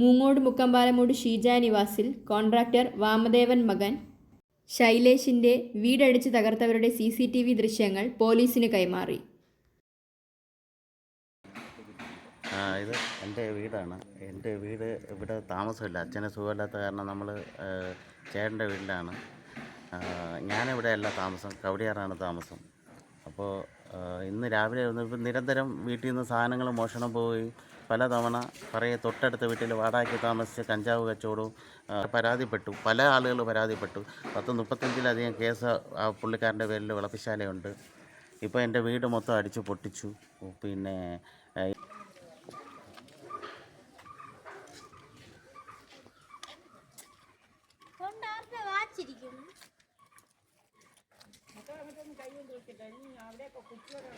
Moongode Mukkampalamoodu Sheeja നിവാസിൽ contractor Vamadevan മകൻ ശൈലേഷിന്റെ വീടടിച്ച് തകർത്തവരുടെ സി സി ടി വി ദൃശ്യങ്ങൾ പോലീസിന് കൈമാറി. ആ, ഇത് എന്റെ വീടാണ്. എന്റെ വീട് ഇവിടെ താമസമില്ല. അച്ഛന് സുഖമില്ലാത്ത കാരണം നമ്മൾ ചേട്ടന്റെ വീട്ടിലാണ്. ഞാനിവിടെ അല്ല താമസം. കവടിയാറാണ് താമസം. അപ്പോൾ ഇന്ന് രാവിലെ ഇപ്പം നിരന്തരം വീട്ടിൽ നിന്ന് സാധനങ്ങൾ മോഷണം പോയി പലതവണ പറയെ തൊട്ടടുത്ത വീട്ടിൽ വാടകയ്ക്ക് താമസിച്ച് കഞ്ചാവ് കച്ചവടവും പരാതിപ്പെട്ടു. പല ആളുകൾ പരാതിപ്പെട്ടു. പത്ത് മുപ്പത്തഞ്ചിലധികം കേസ് ആ പുള്ളിക്കാരന്റെ പേരിൽ വിളപ്പിശാലയുണ്ട് ഇപ്പോൾ എന്റെ വീട് മൊത്തം അടിച്ചു പൊട്ടിച്ചു. പിന്നെ അവിടെ കൊണ്ടാർത്തെ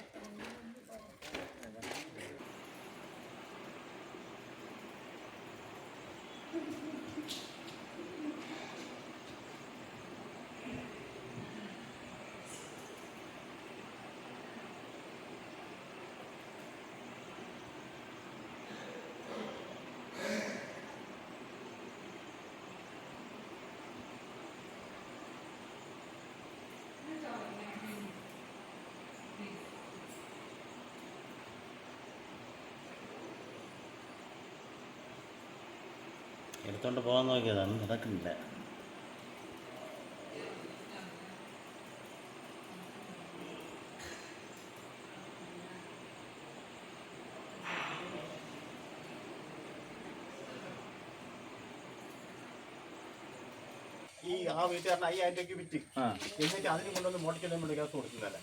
എടുത്തോണ്ട് പോകാൻ നോക്കിയതാണ് നടക്കുന്നില്ല. ഈ ആ വീട്ടുകാരൻ അയ്യായിരം രൂപയ്ക്ക് വിറ്റ്. എന്നിട്ട് അതിന് കൊണ്ടുവന്ന് മോട്ടിക്കൽ നമ്മൾ കേസ് കൊടുക്കുന്നതല്ല?